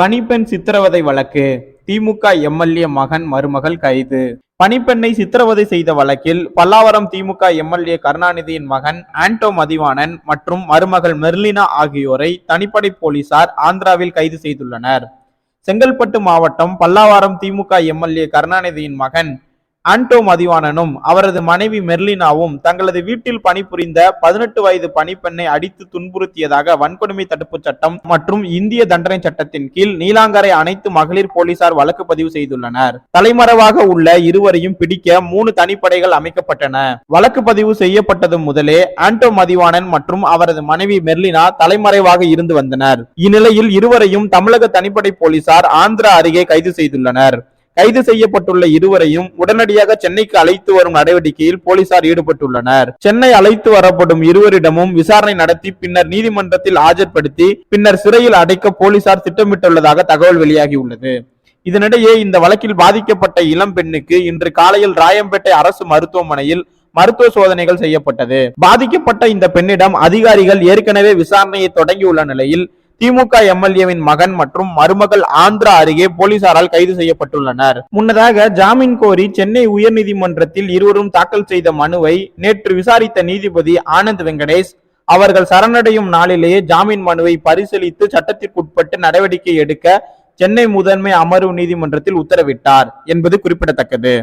பணிப்பெண் சித்திரவதை வழக்கு. திமுக எம்எல்ஏ மகன் மருமகள் கைது. பணிப்பெண்ணை சித்திரவதை செய்த வழக்கில் பல்லாவரம் திமுக எம்எல்ஏ கருணாநிதியின் மகன் ஆண்டோ மதிவாணன் மற்றும் மருமகள் மெர்லினா ஆகியோரை தனிப்படை போலீசார் ஆந்திராவில் கைது செய்துள்ளனர். செங்கல்பட்டு மாவட்டம் பல்லாவரம் திமுக எம்எல்ஏ கருணாநிதியின் மகன் ஆண்டோ மதிவாணனும் அவரது மனைவி மெர்லினாவும் தங்களது வீட்டில் பணிபுரிந்த பதினெட்டு வயது பணிப்பெண்ணை அடித்து துன்புறுத்தியதாக வன்கொடுமை தடுப்புச் சட்டம் மற்றும் இந்திய தண்டனை சட்டத்தின் கீழ் நீலாங்கரை அனைத்து மகளிர் போலீசார் வழக்கு பதிவு செய்துள்ளனர். தலைமறைவாக உள்ள இருவரையும் பிடிக்க மூணு தனிப்படைகள் அமைக்கப்பட்டன. வழக்கு பதிவு செய்யப்பட்டது முதலே ஆண்டோ மதிவாணன் மற்றும் அவரது மனைவி மெர்லினா தலைமறைவாக இருந்து வந்தனர். இந்நிலையில் இருவரையும் தமிழக தனிப்படை போலீசார் ஆந்திரா அருகே கைது செய்துள்ளனர். கைது செய்யப்பட்டுள்ள இருவரையும் உடனடியாக சென்னைக்கு அழைத்து வரும் நடவடிக்கையில் போலீசார் ஈடுபட்டுள்ளனர். சென்னை அழைத்து வரப்படும் இருவரிடமும் விசாரணை நடத்தி பின்னர் நீதிமன்றத்தில் ஆஜர்படுத்தி பின்னர் சிறையில் அடைக்க போலீசார் திட்டமிட்டுள்ளதாக தகவல் வெளியாகியுள்ளது. இதனிடையே இந்த வழக்கில் பாதிக்கப்பட்ட இளம் பெண்ணுக்கு இன்று காலையில் ராயம்பேட்டை அரசு மருத்துவமனையில் மருத்துவ சோதனைகள் செய்யப்பட்டது. பாதிக்கப்பட்ட இந்த பெண்ணிடம் அதிகாரிகள் ஏற்கனவே விசாரணையை தொடங்கியுள்ள நிலையில் திமுக எம்எல்ஏவின் மகன் மற்றும் மருமகள் ஆந்திரா அருகே போலீசாரால் கைது செய்யப்பட்டுள்ளனர். முன்னதாக ஜாமீன் கோரி சென்னை உயர்நீதிமன்றத்தில் இருவரும் தாக்கல் செய்த மனுவை நேற்று விசாரித்த நீதிபதி ஆனந்த் வெங்கடேஷ் அவர்கள் சரணடையும் நாளிலேயே ஜாமீன் மனுவை பரிசீலித்து சட்டத்திற்குட்பட்டு நடவடிக்கை எடுக்க சென்னை முதன்மை அமர்வு நீதிமன்றத்தில் உத்தரவிட்டார் என்பது குறிப்பிடத்தக்கது.